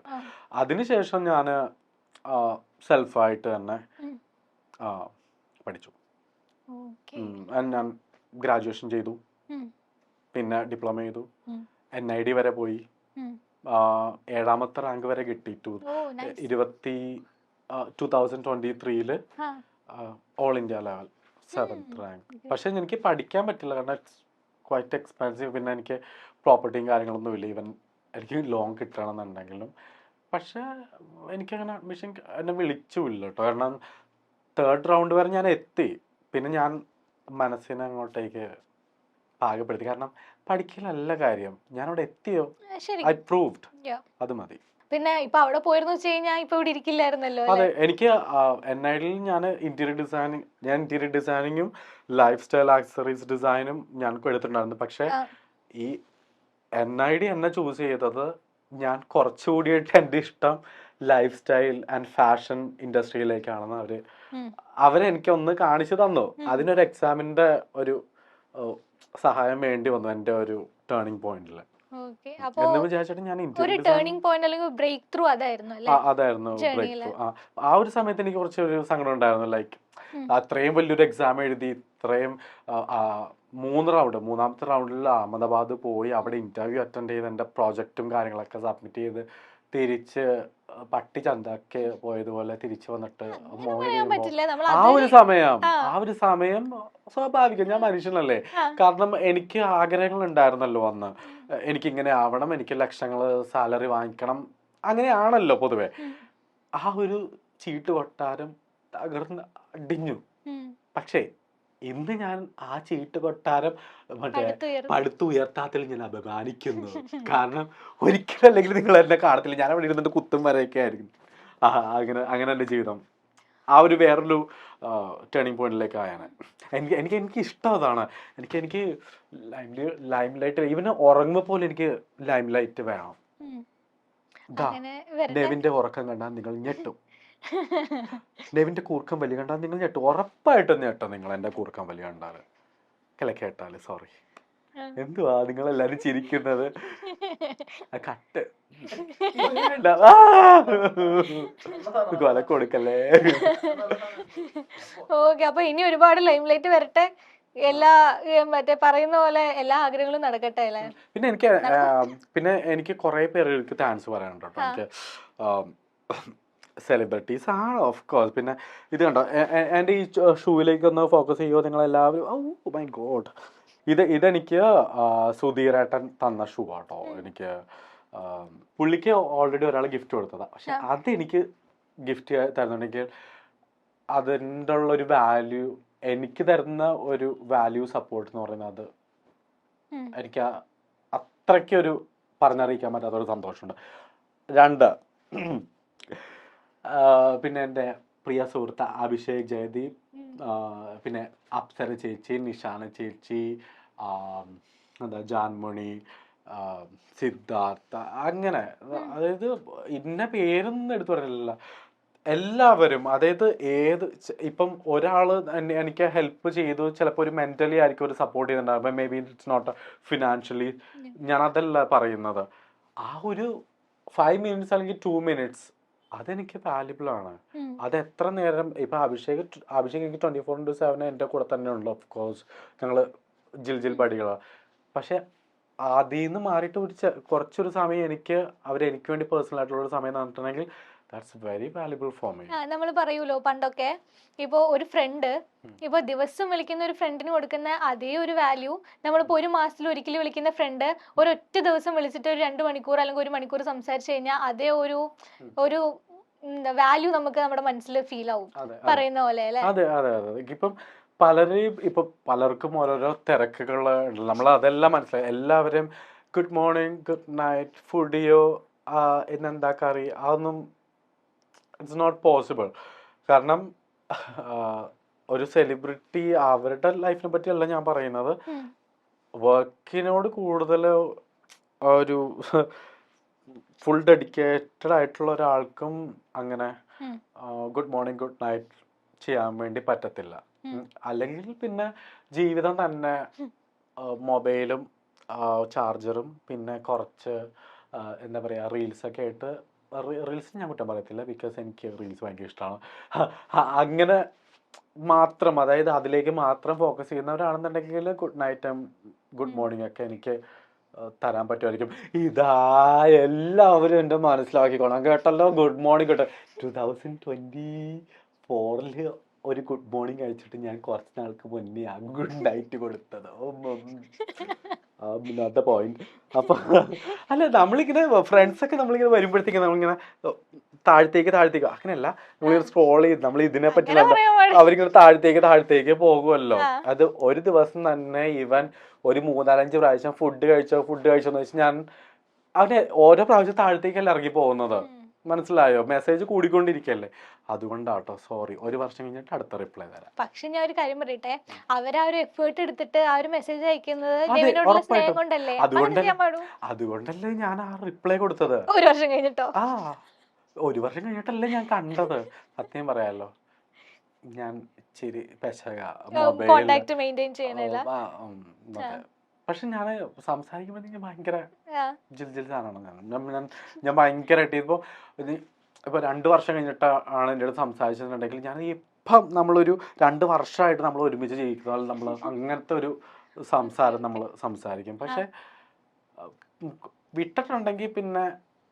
B: അതിനുശേഷം ഞാൻ സെൽഫായിട്ട് തന്നെ പഠിച്ചു. ഞാൻ ഗ്രാജുവേഷൻ ചെയ്തു. പിന്നെ ഡിപ്ലോമ ചെയ്തു. എൻ ഐ ഡി വരെ പോയി. ഏഴാമത്തെ റാങ്ക് വരെ കിട്ടി ടു ഇരുപത്തി ടു തൗസൻഡ് ട്വന്റി
A: ത്രീയിൽ
B: all India level seventh rank പക്ഷെ എനിക്ക് പഠിക്കാൻ പറ്റില്ല. കാരണം ക്വൈറ്റ് എക്സ്പെൻസീവ് പിന്നെ എനിക്ക് പ്രോപ്പർട്ടിയും കാര്യങ്ങളൊന്നും ഇല്ല. ഈവൻ എനിക്ക് ലോൺ കിട്ടണമെന്നുണ്ടെങ്കിലും. പക്ഷേ എനിക്കങ്ങനെ അഡ്മിഷൻ എന്നെ വിളിച്ചുമില്ല കേട്ടോ കാരണം തേർഡ് റൗണ്ട് വരെ ഞാൻ എത്തി. പിന്നെ ഞാൻ മനസ്സിനെ അങ്ങോട്ടേക്ക് പാകപ്പെടുത്തി. കാരണം പഠിക്കലല്ല കാര്യം. ഞാനവിടെ എത്തിയോ? I proved. അത് മതി.
A: പിന്നെ ഇപ്പൊ അവിടെ പോയിരുന്നു വെച്ച് കഴിഞ്ഞാൽ ഇപ്പൊ ഇവിടെ ഇരിക്കില്ലായിരുന്നല്ലോ
B: അതെ എനിക്ക് എൻ ഐ ഡിയിൽ ഞാൻ ഇന്റീരിയർ ഡിസൈനിങ് ഞാൻ ഇന്റീരിയർ ഡിസൈനിങ്ങും ലൈഫ് സ്റ്റൈൽ ആക്സറീസ് ഡിസൈനും ഞാൻ എടുത്തിട്ടുണ്ടായിരുന്നു. പക്ഷെ ഈ എൻ ഐ ഡി എന്നെ ചൂസ് ചെയ്തത് ഞാൻ കുറച്ചുകൂടിയിട്ട് എന്റെ ഇഷ്ടം ലൈഫ് സ്റ്റൈൽ ആൻഡ് ഫാഷൻ ഇൻഡസ്ട്രിയിലേക്കാണെന്ന്
A: അവർ.
B: അവരെനിക്ക് ഒന്ന് കാണിച്ചു തന്നു. അതിനൊരു എക്സാമിന്റെ ഒരു സഹായം വേണ്ടി വന്നു എന്റെ ഒരു ടേണിംഗ് പോയിന്റിൽ എന്ന് വിചാരിച്ചിട്ട് ഞാൻ
A: ഒരു ടേണിംഗ് പോയിന്റ് അല്ലെങ്കിൽ ബ്രേക്ക് ത്രൂ അതായിരുന്നു
B: അതായിരുന്നു ബ്രേക്ക്. ആ ഒരു സമയത്ത് എനിക്ക് കുറച്ച് ഒരു സങ്കടം ഉണ്ടായിരുന്നു. ലൈക്ക്. അത്രയും വലിയൊരു എക്സാം എഴുതി ഇത്രയും മൂന്ന് റൗണ്ട് മൂന്നാമത്തെ റൗണ്ടിൽ അഹമ്മദാബാദ് പോയി അവിടെ ഇന്റർവ്യൂ അറ്റൻഡ് ചെയ്ത് എന്റെ പ്രോജക്റ്റും കാര്യങ്ങളൊക്കെ സബ്മിറ്റ് ചെയ്ത് തിരിച്ച് പട്ടി ചന്തക്ക് പോയതുപോലെ തിരിച്ചു വന്നിട്ട് ആ ഒരു സമയം
A: ആ.
B: ആ ഒരു സമയം സ്വാഭാവികം. ഞാൻ മനുഷ്യനല്ലേ. കാരണം എനിക്ക് ആഗ്രഹങ്ങൾ ഉണ്ടായിരുന്നല്ലോ അന്ന്. എനിക്ക് ഇങ്ങനെ ആവണം എനിക്ക് ലക്ഷങ്ങൾ സാലറി വാങ്ങിക്കണം. അങ്ങനെയാണല്ലോ പൊതുവെ. ആ ഒരു ചീട്ട് കൊട്ടാരം തകർന്ന് അടിഞ്ഞു. പക്ഷേ ഇന്ന് ഞാൻ ആ ചീട്ട് കൊട്ടാരം മറ്റേ പടുത്തുയർത്താത്തിൽ ഞാൻ അപമാനിക്കുന്നു. കാരണം ഒരിക്കലും അല്ലെങ്കിൽ നിങ്ങൾ എന്നെ കാണത്തില്ല. ഞാൻ അവിടെ ഇരുന്നിട്ട് കുത്തും വരെയൊക്കെ ആയിരിക്കും. ആ അങ്ങനെ അങ്ങനെ എന്റെ ജീവിതം. ആ ഒരു വേറൊരു ടേണിങ് പോയിന്റിലേക്ക് ആയാണ്. എനിക്ക് എനിക്ക് എനിക്ക് ഇഷ്ടം അതാണ്. എനിക്ക് എനിക്ക് ലൈം ലൈം ലൈറ്റ് ഈവൻ ഉറങ്ങുമ്പോൾ പോലും എനിക്ക് ലൈം ലൈറ്റ് വേണം ഉറക്കം കണ്ടാൽ നിങ്ങൾ ഞെട്ടും. നെവിന്റെ കൂർക്കം വലിയ കണ്ടാൽ നിങ്ങൾ ഞെട്ടു. ഉറപ്പായിട്ടും ഞെട്ടോ നിങ്ങൾ എന്റെ കൂർക്കം വലി കണ്ടാൽ കില കേട്ടാൽ സോറി എന്തുവാ നിങ്ങൾ എല്ലാരും ചിരിക്കുന്നത് കട്ട്. കൊല കൊടുക്കല്ലേ?
A: ഓക്കെ അപ്പൊ ഇനി ഒരുപാട് ലൈം ലൈറ്റ് വരട്ടെ. എല്ലാ മറ്റേ പറയുന്ന പോലെ എല്ലാ ആഗ്രഹങ്ങളും നടക്കട്ടെ അല്ലേ?
B: പിന്നെ എനിക്ക് പിന്നെ എനിക്ക് കുറെ പേർക്ക് താങ്ക്സ് പറയാനുണ്ട് കേട്ടോ. എനിക്ക് സെലിബ്രിറ്റീസ് ആണ് ഓഫ് കോഴ്സ് പിന്നെ ഇത് കണ്ടോ എന്റെ ഈ ഷൂവിലേക്ക് ഒന്ന് ഫോക്കസ് ചെയ്യുമോ നിങ്ങളെല്ലാവരും? ഓ മൈ ഗോഡ് ഇത് ഇതെനിക്ക് സുധീരേട്ടൻ തന്ന ഷൂ ആട്ടോ. എനിക്ക് പുള്ളിക്ക് ഓൾറെഡി ഒരാൾ ഗിഫ്റ്റ് കൊടുത്തതാണ് പക്ഷെ അതെനിക്ക് ഗിഫ്റ്റ് തരുന്നുണ്ടെങ്കിൽ അതിന്റെ ഉള്ള ഒരു വാല്യൂ എനിക്ക് തരുന്ന ഒരു വാല്യൂ സപ്പോർട്ട് എന്ന് പറയുന്നത്. എനിക്ക് അത്രയ്ക്കൊരു പറഞ്ഞറിയിക്കാൻ പറ്റാത്തൊരു സന്തോഷമുണ്ട്. രണ്ട് പിന്നെ എന്റെ പ്രിയ സുഹൃത്ത് അഭിഷേക് ജയദീപ് പിന്നെ അപ്സര ചേച്ചി നിഷാന ചേച്ചി എന്താ ജാൻമണി സിദ്ധാർത്ഥ അങ്ങനെ. അതായത് ഇന്ന പേരൊന്നും എടുത്തു പറഞ്ഞില്ല എല്ലാവരും അതായത് ഏത് ഇപ്പം ഒരാൾ എനിക്ക് ഹെൽപ്പ് ചെയ്തു ചിലപ്പോൾ ഒരു മെന്റലി ആയിരിക്കും ഒരു സപ്പോർട്ട് ചെയ്യുന്നുണ്ടാവും maybe it's not financially ഞാൻ അതല്ല പറയുന്നത്. ആ ഒരു ഫൈവ് മിനിറ്റ്സ് അല്ലെങ്കിൽ ടു മിനിറ്റ്സ് അതെനിക്ക് വാല്യുബിൾ ആണ്. അത് എത്ര നേരം ഇപ്പൊ അഭിഷേക് അഭിഷേക് എനിക്ക് ട്വന്റി ഫോർ ഇന്റു സെവൻ എന്റെ കൂടെ തന്നെ ഉണ്ട് ഓഫ് കോഴ്സ് ഞങ്ങൾ ജിൽ ജിൽ പടികളാണ് പക്ഷെ അതിൽ നിന്ന് മാറിയിട്ട് ഒരു കുറച്ചൊരു സമയം എനിക്ക് അവർ എനിക്ക് വേണ്ടി പേഴ്സണൽ ആയിട്ടുള്ള ഒരു സമയം തന്നിട്ടുണ്ടെങ്കിൽ that's very valuable for me
A: ആ നമ്മൾ പറയൂലോ പണ്ടൊക്കെ ഇപ്പൊ ഒരു ഫ്രണ്ട് ഇപ്പൊ ദിവസം വിളിക്കുന്ന ഒരു ഫ്രണ്ടിന് കൊടുക്കുന്ന അതേ ഒരു വാല്യൂ നമ്മളിപ്പോ ഒരു മാസത്തിൽ ഒരിക്കൽ വിളിക്കുന്ന ഫ്രണ്ട് ഒരൊറ്റ ദിവസം വിളിച്ചിട്ട് ഒരു രണ്ട് മണിക്കൂർ അല്ലെങ്കിൽ ഒരു മണിക്കൂർ സംസാരിച്ചു കഴിഞ്ഞാൽ അതേ ഒരു ഒരു വാല്യൂ നമുക്ക് നമ്മുടെ മനസ്സിൽ ഫീൽ ആവും. പറയുന്ന പോലെ അല്ലെ?
B: അതെ അതെ അതെ. ഇപ്പം പലരെയും ഇപ്പൊ പലർക്കും ഓരോരോ തിരക്കുകൾ നമ്മൾ അതെല്ലാം മനസ്സിലായി. എല്ലാവരും ഗുഡ് മോർണിംഗ് ഗുഡ് നൈറ്റ് ഫുഡിയോ ഇന്നെന്താ കറി? അതൊന്നും ഇറ്റ്സ് നോട്ട് പോസിബിൾ കാരണം ഒരു സെലിബ്രിറ്റി അവരുടെ ലൈഫിനെ പറ്റിയല്ല ഞാൻ പറയുന്നത്. വർക്കിനോട് കൂടുതൽ ഒരു ഫുൾ ഡെഡിക്കേറ്റഡ് ആയിട്ടുള്ള ഒരാൾക്കും അങ്ങനെ ഗുഡ് മോർണിംഗ് ഗുഡ് നൈറ്റ് ചെയ്യാൻ വേണ്ടി പറ്റത്തില്ല. അല്ലെങ്കിൽ പിന്നെ ജീവിതം തന്നെ മൊബൈലും ചാർജറും പിന്നെ കുറച്ച് എന്താ പറയുക റീൽസ് ഒക്കെ ആയിട്ട് റീൽസ് ഞാൻ കുറ്റം പറയത്തില്ല. ബിക്കോസ് എനിക്ക് റീൽസ് ഭയങ്കര ഇഷ്ടമാണ് അങ്ങനെ മാത്രം അതായത് അതിലേക്ക് മാത്രം ഫോക്കസ് ചെയ്യുന്നവരാണെന്നുണ്ടെങ്കിൽ ഗുഡ് നൈറ്റും ഗുഡ് മോർണിംഗ് ഒക്കെ എനിക്ക് തരാൻ പറ്റുമായിരിക്കും. ഇതാ എല്ലാവരും എന്റെ മനസ്സിലാക്കിക്കോണം. കേട്ടല്ലോ? ഗുഡ് മോർണിംഗ് കേട്ടോ. ടു തൗസൻഡ് ട്വന്റി ഫോറിൽ ഒരു ഗുഡ് മോർണിംഗ് അയച്ചിട്ട് ഞാൻ കുറച്ച് നാൾക്ക് മുന്നേ ആ ഗുഡ് നൈറ്റ് കൊടുത്തത്. അന്നത്തെ പോയിന്റ് അപ്പൊ അല്ല നമ്മളിങ്ങനെ ഫ്രണ്ട്സൊക്കെ നമ്മളിങ്ങനെ വരുമ്പോഴത്തേക്ക് നമ്മളിങ്ങനെ താഴത്തേക്ക് താഴത്തേക്ക് അങ്ങനെയല്ല നമ്മളിങ്ങനെ സ്ക്രോൾ ചെയ്ത് നമ്മൾ ഇതിനെ
A: പറ്റി.
B: അവരിങ്ങനെ താഴത്തേക്ക് താഴത്തേക്ക് പോകുമല്ലോ. അത് ഒരു ദിവസം തന്നെ ഇവൻ ഒരു മൂന്നാലഞ്ച് പ്രാവശ്യം ഫുഡ് കഴിച്ചോ ഫുഡ് കഴിച്ചോ എന്ന് വെച്ചാൽ ഞാൻ അവന് ഓരോ പ്രാവശ്യം താഴത്തേക്കല്ല ഇറങ്ങി പോകുന്നത്. മനസ്സിലായോ? മെസ്സേജ് കൂടിക്കൊണ്ടിരിക്കല്ലേ? അതുകൊണ്ടാട്ടോ സോറി ഒരു വർഷം കഴിഞ്ഞിട്ട് അടുത്ത റിപ്ലൈ തരാം.
A: പക്ഷെ ഞാൻ ഒരു കാര്യം പറയട്ടെ? അവരാ ഒരു എഫേർട്ട് എടുത്തിട്ട് ആ ഒരു മെസ്സേജ് അയക്കുന്നത് സ്നേഹം കൊണ്ടല്ലേ?
B: അതുകൊണ്ടല്ലേ ഞാൻ ആ റിപ്ലൈ കൊടുത്തത്?
A: ഒരു വർഷം കഴിഞ്ഞിട്ടോ?
B: ആ ഒരു വർഷം കഴിഞ്ഞിട്ടല്ലേ ഞാൻ കണ്ടത്. സത്യം പറയാലോ. ഞാൻ ഇച്ചിരി പെശക. മൊബൈൽ
A: കോണ്ടാക്ട് മെയിന്റെയിൻ ചെയ്യണില്ല
B: പക്ഷെ ഞാൻ സംസാരിക്കുമ്പോഴത്തേക്ക് ഭയങ്കര
A: ആ,
B: ജിൽ ജിൽ സാധനമാണ്. ഞാൻ ഞാൻ ഞാൻ ഞാൻ ഭയങ്കരമായിട്ട് ഇപ്പോൾ ഇത് ഇപ്പോൾ രണ്ട് വർഷം കഴിഞ്ഞിട്ട് ആണ് എന്റെ അടുത്ത് സംസാരിച്ചിട്ടുണ്ടെങ്കിൽ ഞാൻ ഇപ്പം നമ്മളൊരു രണ്ട് വർഷമായിട്ട് നമ്മൾ ഒരുമിച്ച് ജീവിക്കുന്ന നമ്മൾ അങ്ങനത്തെ ഒരു സംസാരം നമ്മൾ സംസാരിക്കും. പക്ഷെ വിട്ടിട്ടുണ്ടെങ്കിൽ പിന്നെ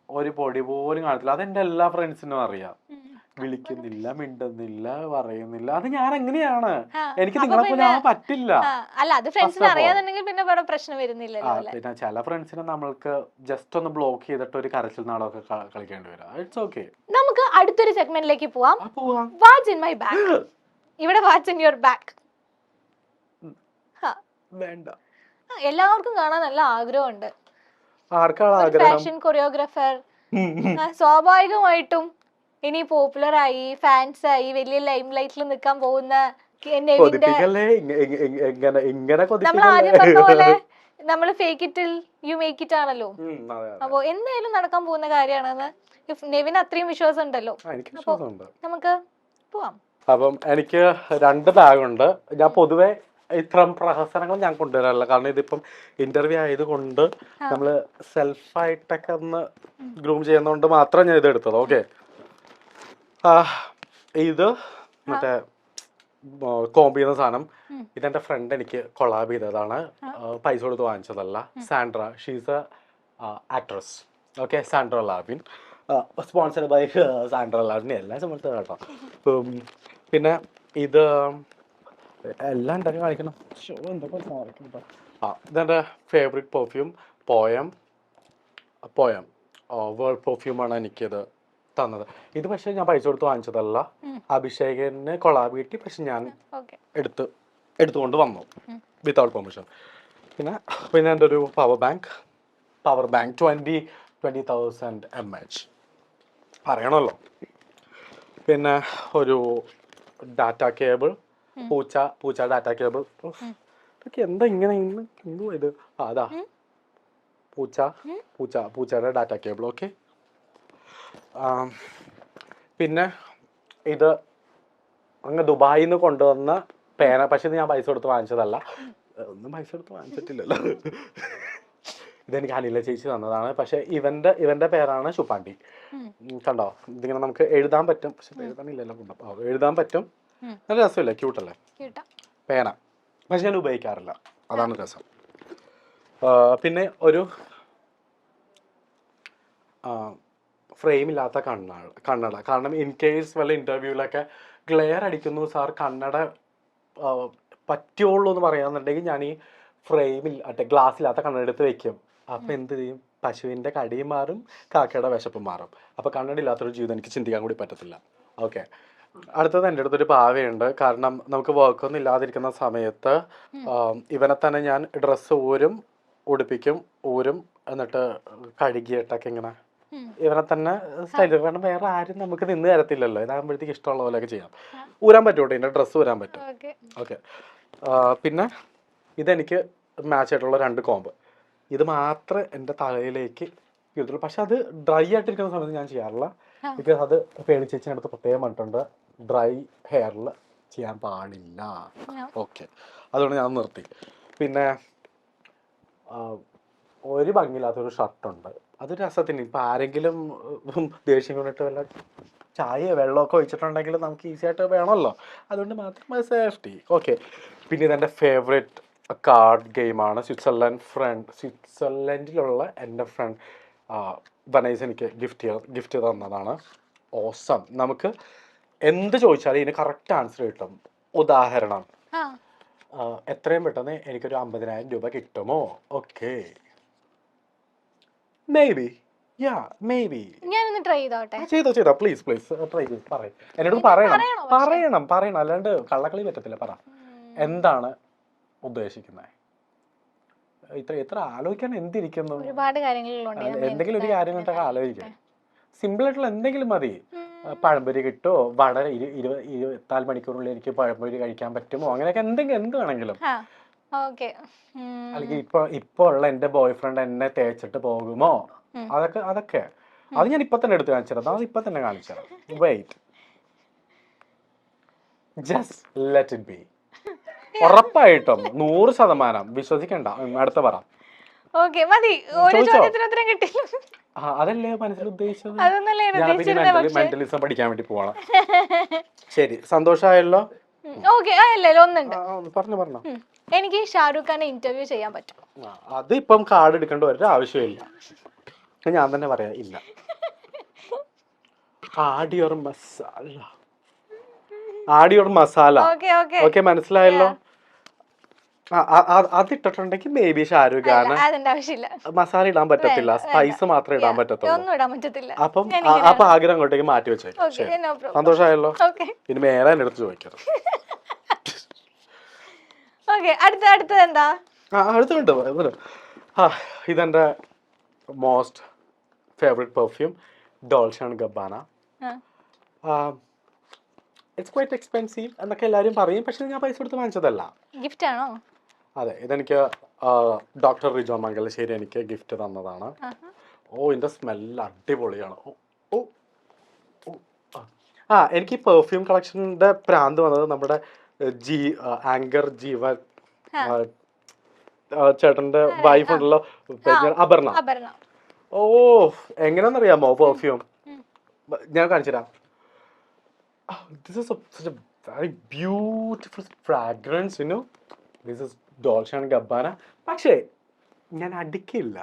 B: ഒരു പൊടി പോലും കാണത്തില്ല. അതെന്റെ എല്ലാ ഫ്രണ്ട്സിനും അറിയാം. വിളിക്കുന്നില്ല മിണ്ടുന്നില്ല പറയുന്നില്ല. അത് ഞാൻ എങ്ങനെയാണ് എനിക്ക് നിങ്ങളെ പോലെ ആ പറ്റില്ല.
A: അല്ല അത് ഫ്രണ്ട്സിന് അറിയാന്നുണ്ടെങ്കിൽ പിന്നെ വേറെ പ്രശ്നം വരുന്നില്ലല്ലോ
B: പിന്നെ ചില ഫ്രണ്ട്സിനെ നമ്മൾക്ക് ജസ്റ്റ് ഒന്ന് ബ്ലോക്ക് ചെയ്തിട്ട് ഒരു കരച്ചിൽ നാടകമൊക്കെ ക- കളിക്കേണ്ടി വരാം. ഇറ്റ്സ് ഓക്കെ
A: നമുക്ക് അടുത്തൊരു സെഗ്മെന്റിലേക്ക് പോവാം. വാച്ച് ഇൻ മൈ ബാഗ് ഇവിടെ വാച്ച് ഇൻ യുവർ ബാഗ്
B: വേണ്ട.
A: എല്ലാവർക്കും കാണാൻ നല്ല ആഗ്രഹമുണ്ട്.
B: ആർക്കാണ് ആഗ്രഹം?
A: ഫാഷൻ കൊറിയോഗ്രാഫർ സ്വാഭാവികമായിട്ടും ഇനി പോപ്പുലർ ആയി ഫാൻസ് ആയി വലിയ ലൈം ലൈറ്റിൽ നിൽക്കാൻ പോകുന്ന നമ്മൾ ആദ്യം പറഞ്ഞ പോലെ നമ്മൾ fake it till you make it ആണല്ലോ. അപ്പോ എന്തായാലും നടക്കാൻ പോകുന്ന കാര്യമാണെന്ന് നെവിന് അത്രയും വിശ്വാസം ഉണ്ടല്ലോ. നമുക്ക് പോവാം.
B: അപ്പം എനിക്ക് രണ്ട് ബാഗുണ്ട് ഞാൻ പൊതുവെ ഇത്തരം പ്രഹസനങ്ങൾ ഞാൻ കൊണ്ടുവരാറില്ല. കാരണം ഇതിപ്പം ഇന്റർവ്യൂ ആയതുകൊണ്ട് നമ്മൾ സെൽഫായിട്ടൊക്കെ ഒന്ന് ഗ്രൂം ചെയ്യുന്നതുകൊണ്ട് മാത്രം ഞാൻ ഇത് എടുത്തത് ഓക്കെ ഇത് മറ്റേ കോമ്പ് ചെയ്യുന്ന സാധനം.
A: ഇത്
B: ഇതെന്റെ ഫ്രണ്ട് എനിക്ക് കൊളാബ് ചെയ്തതാണ്. പൈസ കൊടുത്ത് വാങ്ങിച്ചതല്ല. Sandra she's a actress okay Sandra Labin sponsored by Sandra Labin എല്ലാം സമയത്ത് കേട്ടോ പിന്നെ ഇത് എല്ലാം ഉണ്ടാക്കി കാണിക്കണം. ഷോ എന്തൊക്കെ ആ ഇതെന്റെ favourite perfume poem poem world പെർഫ്യൂമാണ് എനിക്കിത്. തന്നത്. ഇത് പക്ഷേ ഞാൻ പൈസ കൊടുത്ത് വാങ്ങിച്ചതല്ല. അഭിഷേകന് കൊളാബ് കിട്ടി പക്ഷെ ഞാൻ എടുത്ത് എടുത്തുകൊണ്ട് വന്നു. വിത്തൗട്ട് പെർമിഷൻ പിന്നെ പിന്നെ എന്റെ ഒരു power bank power bank twenty twenty thousand M H പറയണമല്ലോ പിന്നെ ഒരു ഡാറ്റ കേബിൾ പൂച്ച പൂച്ച ഡാറ്റ കേബിൾ ഇതൊക്കെ എന്താ ഇങ്ങനെ ഇന്ന് എന്തുവാ ഇത്? അതാ പൂച്ച പൂച്ച പൂച്ചയുടെ ഡാറ്റ കേബിൾ ഓക്കെ പിന്നെ ഇത് അങ്ങ് ദുബായിൽ നിന്ന് കൊണ്ടുവന്ന പേന. പക്ഷെ ഞാൻ പൈസ കൊടുത്ത് വാങ്ങിച്ചതല്ല. ഒന്നും പൈസ കൊടുത്ത് വാങ്ങിച്ചിട്ടില്ലല്ലോ. ഇതെനിക്ക് അനില ചേച്ചി തന്നതാണ്. പക്ഷെ ഇവന്റെ ഇവന്റെ പേരാണ് ശുപ്പാണ്ടി കണ്ടോ? ഇതിങ്ങനെ നമുക്ക് എഴുതാൻ പറ്റും. പക്ഷെ എഴുതാനില്ലല്ലോ കൊണ്ടോ എഴുതാൻ പറ്റും. നല്ല രസമില്ലേ? ക്യൂട്ടല്ലേ? പേന. പക്ഷെ ഞാൻ ഉപയോഗിക്കാറില്ല. അതാണ് രസം. പിന്നെ ഒരു ഫ്രെയിം ഇല്ലാത്ത കണ്ണട. കാരണം ഇൻ കേസ് വല്ല ഇന്റർവ്യൂവിലൊക്കെ ഗ്ലെയർ അടിക്കുന്നു സാർ കണ്ണട പറ്റുള്ളൂ എന്ന് പറയാന്നുണ്ടെങ്കിൽ ഞാൻ ഈ ഫ്രെയിമിൽ മറ്റേ ഗ്ലാസ് ഇല്ലാത്ത കണ്ണട എടുത്ത് വെക്കും. അപ്പം എന്ത് ചെയ്യും? പശുവിന്റെ കടിയും മാറും കാക്കയുടെ വിശപ്പും മാറും. അപ്പോൾ കണ്ണട ഇല്ലാത്തൊരു ജീവിതം എനിക്ക് ചിന്തിക്കാൻ കൂടി പറ്റത്തില്ല. ഓക്കെ അടുത്തത് എന്റെ അടുത്തൊരു പാവയുണ്ട്. കാരണം നമുക്ക് വർക്കൊന്നും ഇല്ലാതിരിക്കുന്ന സമയത്ത് ഇവനെ തന്നെ ഞാൻ ഡ്രസ്സ് ഊരും ഉടുപ്പിക്കും ഊരും എന്നിട്ട് കഴുകിയിട്ടൊക്കെ ഇങ്ങനെ
A: ഉം.
B: ഇവനെ തന്നെ സ്റ്റൈൽ കാരണം വേറെ ആരും നമുക്ക് നിന്ന് തരത്തില്ലല്ലോ. ഇതാകുമ്പോഴത്തേക്ക് ഇഷ്ടമുള്ള പോലെയൊക്കെ ചെയ്യാം. ഊരാൻ പറ്റൂട്ടോ? ഇതിന്റെ ഡ്രസ്സ് ഊരാൻ പറ്റും.
A: ഓക്കെ.
B: പിന്നെ ഇതെനിക്ക് മാച്ച് ആയിട്ടുള്ള രണ്ട് കോമ്പ് ഇത് മാത്രം എന്റെ തലയിലേക്ക് ചെയ്തിട്ടുള്ളൂ പക്ഷെ അത് ഡ്രൈ ആയിട്ടിരിക്കുന്ന സമയത്ത് ഞാൻ ചെയ്യാറില്ല. ബിക്കോസ് അത് പേടി ചേച്ചിന്റെ അടുത്ത് പ്രത്യേകം പറഞ്ഞിട്ടുണ്ട്. ഡ്രൈ ഹെയറിൽ ചെയ്യാൻ പാടില്ല. ഓക്കെ. അതുകൊണ്ട് ഞാൻ നിർത്തി. പിന്നെ ഒരു ഭംഗിയില്ലാത്തൊരു ഷർട്ടുണ്ട് അത് രസത്തിന്. ഇപ്പം ആരെങ്കിലും ദേഷ്യം കൊണ്ടിട്ട് വല്ല ചായ വെള്ളമൊക്കെ ഒഴിച്ചിട്ടുണ്ടെങ്കിൽ നമുക്ക് ഈസി ആയിട്ട് വേണമല്ലോ. അതുകൊണ്ട് മാത്രം സേഫ്റ്റി ഓക്കെ പിന്നെ ഇതെന്റെ ഫേവറേറ്റ് കാർഡ് ഗെയിമാണ് സ്വിറ്റ്സർലൻഡ് ഫ്രണ്ട് സ്വിറ്റ്സർലൻഡിലുള്ള എന്റെ ഫ്രണ്ട് വനൈസ് എനിക്ക് ഗിഫ്റ്റ് ഗിഫ്റ്റ് തന്നതാണ്. ഓസം നമുക്ക് എന്ത് ചോദിച്ചാലും ഇതിന് കറക്റ്റ് ആൻസർ കിട്ടും. ഉദാഹരണം. എത്രയും പെട്ടെന്ന് എനിക്കൊരു അമ്പതിനായിരം രൂപ കിട്ടുമോ? Okay maybe ya maybe
A: ഞാനൊന്ന് ട്രൈ ചെയ്തോട്ടെ.
B: ചെയ്തോ ചെയ്തോ. പ്ലീസ് പ്ലീസ് ട്രൈ ചെയ്ത് പറയും. എന്നോട് പറയണം.
A: പറയണോ പക്ഷേ?
B: പറയണം പറയണം. അല്ലാണ്ട് കള്ളക്കളി പറ്റത്തില്ല. പറ. എന്താണ് ഉദ്ദേശിക്കുന്നത് ഇത്ര എത്ര ആലോചിക്കാൻ എന്തിരിക്കുന്നു?
A: ഒരുപാട് കാര്യങ്ങളുണ്ട്
B: അല്ല, എന്തെങ്കിലും ഒരു കാര്യം കൊണ്ടൊക്കെ ആലോചിക്കാം. സിമ്പിൾ ആയിട്ടുള്ള എന്തെങ്കിലും മതി. ആ, പഴംപൊരി കിട്ടുമോ വട ഇരു ഇരുപത് ഇരുപത്തിനാല് മണിക്കൂറിനുള്ളിൽ എനിക്ക് പഴംപൊരി കഴിക്കാൻ പറ്റുമോ? അങ്ങനെയൊക്കെ എന്തെങ്കിലും എന്ത് വേണമെങ്കിലും.
A: ആ
B: അല്ലെങ്കിൽ ഇപ്പൊ ഇപ്പൊ ഉള്ള എന്റെ ബോയ് ഫ്രണ്ട് എന്നെ തേച്ചിട്ട് പോകുമോ. അതൊക്കെ അതൊക്കെ. അത് ഞാൻ ഇപ്പൊ തന്നെ എടുത്ത് കാണിച്ചത് അത് ഇപ്പൊ തന്നെ കാണിച്ചത് wait just let it be ഉറപ്പായിട്ടും നൂറ് ശതമാനം. വിശ്വസിക്കണ്ട. അടുത്ത പറ. അതല്ലേ മനസ്സിൽ ഉദ്ദേശിച്ചത്? മെന്റലിസം പഠിക്കാൻ വേണ്ടി പോവാണ്. ശരി സന്തോഷമായല്ലോ? പറഞ്ഞു പറഞ്ഞു.
A: എനിക്ക് ഷാരൂഖ് ഖാനെ ഇന്റർവ്യൂ ചെയ്യാൻ പറ്റും.
B: അത് ഇപ്പം കാർഡ് എടുക്കേണ്ട ഒരു ആവശ്യമില്ല. ഞാൻ തന്നെ പറയാ ഇല്ല. ആടിയോർ മസാല ആടിയോർ മസാല
A: ഓക്കെ ഓക്കെ
B: ഓക്കെ മനസ്സിലായല്ലോ? അതിട്ടിട്ടുണ്ടെങ്കിൽ മേ ബി ഷാരൂഖ്
A: ഖാന്
B: മസാല ഇടാൻ പറ്റത്തില്ല. സ്പൈസ് മാത്രമേ ഇടാൻ പറ്റത്തുള്ളൂ. അപ്പം അപ്പൊ ആഗ്രഹം അങ്ങോട്ടേക്ക് മാറ്റി വെച്ചേക്കും സന്തോഷമായല്ലോ. ഇനി മേലെ എടുത്ത് അടുത്ത് ചോദിക്കരുത്.
A: ഓക്കെ അടുത്ത അടുത്തത് എന്താ?
B: ആ അടുത്തുണ്ട് വരൂ. ആ ഇതെന്റെ most favourite perfume Dolce and Gabbana it's quite expensive എന്നൊക്കെ എല്ലാവരും പറയും പക്ഷെ ഞാൻ പൈസ കൊടുത്ത് വാങ്ങിച്ചതല്ല.
A: ഗിഫ്റ്റ് ആണോ?
B: അതെ ഇതെനിക്ക് ഡോക്ടർ റിജോ മംഗലശ്ശേരി എനിക്ക് ഗിഫ്റ്റ് തന്നതാണ്. ഓ ഇതിന്റെ സ്മെല്ല് അടിപൊളിയാണ്. ഓ ഓ ആ. എനിക്ക് പെർഫ്യൂം കളക്ഷന്റെ പ്രാന്ത് വന്നത് നമ്മുടെ ജി ആങ്കർ ജീവൻ ചേട്ടന്റെ വൈഫ് ഉണ്ടല്ലോ. അപർണ. ഓ എങ്ങനെയാണെന്നറിയാമോ പെർഫ്യൂം ഞാൻ കാണിച്ചു തരാം this is beautiful fragrance you know. This is Dolce and Gabbana. പക്ഷേ ഞാൻ അടിക്കില്ല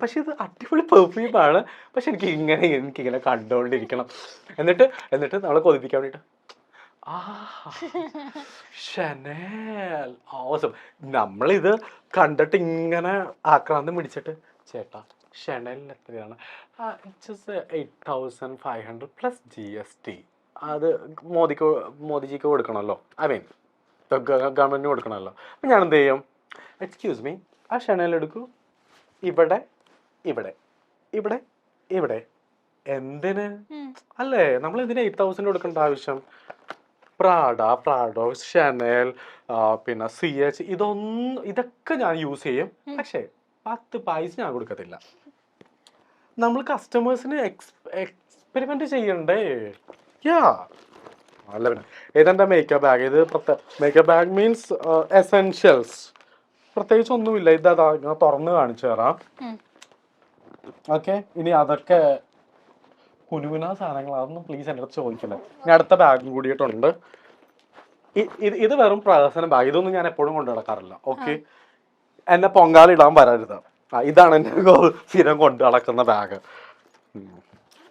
B: പക്ഷെ ഇത് അടിപൊളി പെർഫ്യൂമാണ് പക്ഷെ എനിക്ക് ഇങ്ങനെ എനിക്കിങ്ങനെ കണ്ടുകൊണ്ടിരിക്കണം എന്നിട്ട് എന്നിട്ട് നമ്മളെ കൊതിപ്പിക്കാൻ വേണ്ടിയിട്ട്. ഓസം നമ്മളിത് കണ്ടിട്ട് ഇങ്ങനെ ആക്രാന്തം പിടിച്ചിട്ട് ചേട്ടാ ഷെനലിന് എത്രയാണ്? Just eight thousand five hundred plus G S T അത് മോദിക്ക് മോദിജിക്ക് കൊടുക്കണമല്ലോ. ഐ മീൻ ഗവൺമെന്റിന് കൊടുക്കണമല്ലോ. അപ്പം ഞാൻ എന്ത് ചെയ്യും? എക്സ്ക്യൂസ് മീ ആ ഷെനൽ എടുക്കൂ. ഇവിടെ ഇവിടെ ഇവിടെ ഇവിടെ. എന്തിന്? അല്ലേ? നമ്മൾ ഇതിന് എയ്റ്റ് തൗസൻഡ് കൊടുക്കേണ്ട ആവശ്യം? പ്രാഡ പ്രാഡോ ഷനൽ പിന്നെ സി എച്ച് ഇതൊന്നും ഇതൊക്കെ ഞാൻ യൂസ് ചെയ്യും. പക്ഷേ പത്ത് പൈസ ഞാൻ കൊടുക്കത്തില്ല. നമ്മൾ കസ്റ്റമേഴ്സിന് എക്സ്പെരിമെന്റ് ചെയ്യണ്ടേ? യാ അല്ല പിന്നെ. ഏതെന്റെ മേക്കപ്പ് ബാഗ് ഇത് മേക്കപ്പ് ബാഗ് മീൻസ് എസെൻഷ്യൽസ് പ്രത്യേകിച്ച് ഒന്നുമില്ല. ഇതാ ഞാൻ തുറന്ന് കാണിച്ചു തരാം. ഓക്കെ ഇനി അതൊക്കെ കുനുകുന സാധനങ്ങൾ അതൊന്നും പ്ലീസ് എന്റെ അടുത്ത് ചോദിക്കല്ലേ ഞാൻ അടുത്ത ബാഗും കൂടിയിട്ടുണ്ട്. ഇത് ഇത് വെറും പ്രദർശന ബാഗ് ഇതൊന്നും ഞാൻ എപ്പോഴും കൊണ്ടു നടക്കാറില്ല. ഓക്കെ എന്നെ പൊങ്കാലിടാൻ വരരുത്. ആ ഇതാണ് എന്റെ സ്ഥിരം കൊണ്ടു നടക്കുന്ന ബാഗ്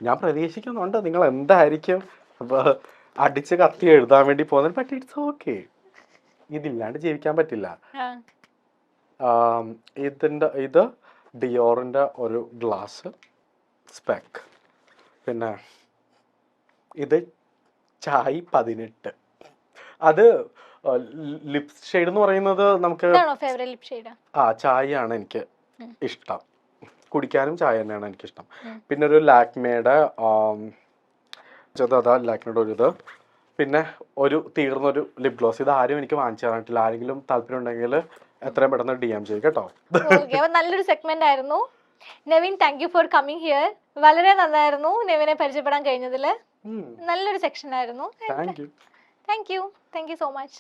B: ഞാൻ പ്രതീക്ഷിക്കുന്നുണ്ട് നിങ്ങൾ എന്തായിരിക്കും? അടിച്ച് കത്തി എഴുതാൻ വേണ്ടി പോകുന്നത് ബട്ട് ഇറ്റ്സ് ഓക്കെ ഇതില്ലാണ്ട് ജീവിക്കാൻ പറ്റില്ല. ഇതിന്റെ ഇത് ഡിയോറിന്റെ ഒരു ഗ്ലാസ് സ്പെക്ക് പിന്നെ ഇത് ചായ് പതിനെട്ട്. അത് ലിപ് ഷെയ്ഡ് എന്ന് പറയുന്നത് നമുക്ക് ആ ചായ ആണ്
A: എനിക്ക്
B: ഇഷ്ടം. കുടിക്കാനും ചായ തന്നെയാണ് എനിക്ക്
A: ഇഷ്ടം
B: പിന്നെ ഒരു ലാക്മേയുടെ അതാ ലാക്മേയുടെ ഒരു ഇത്. പിന്നെ ഒരു തീർന്നൊരു ലിപ് ഗ്ലോസ് ഇത് ആരും എനിക്ക് വാങ്ങിച്ചു തന്നിട്ടില്ല. ആരെങ്കിലും താല്പര്യം ഉണ്ടെങ്കിൽ എത്രയും പെട്ടെന്ന് ഡി എം ചെയ്യും കേട്ടോ.
A: നല്ലൊരു സെഗ്മെന്റ് ആയിരുന്നു. Naveen thank you for coming here വളരെ നന്നായിരുന്നു നെവിനെ പരിചയപ്പെടാൻ കഴിഞ്ഞതിൽ. നല്ലൊരു സെക്ഷൻ ആയിരുന്നു.
B: Thank you
A: thank you thank you so much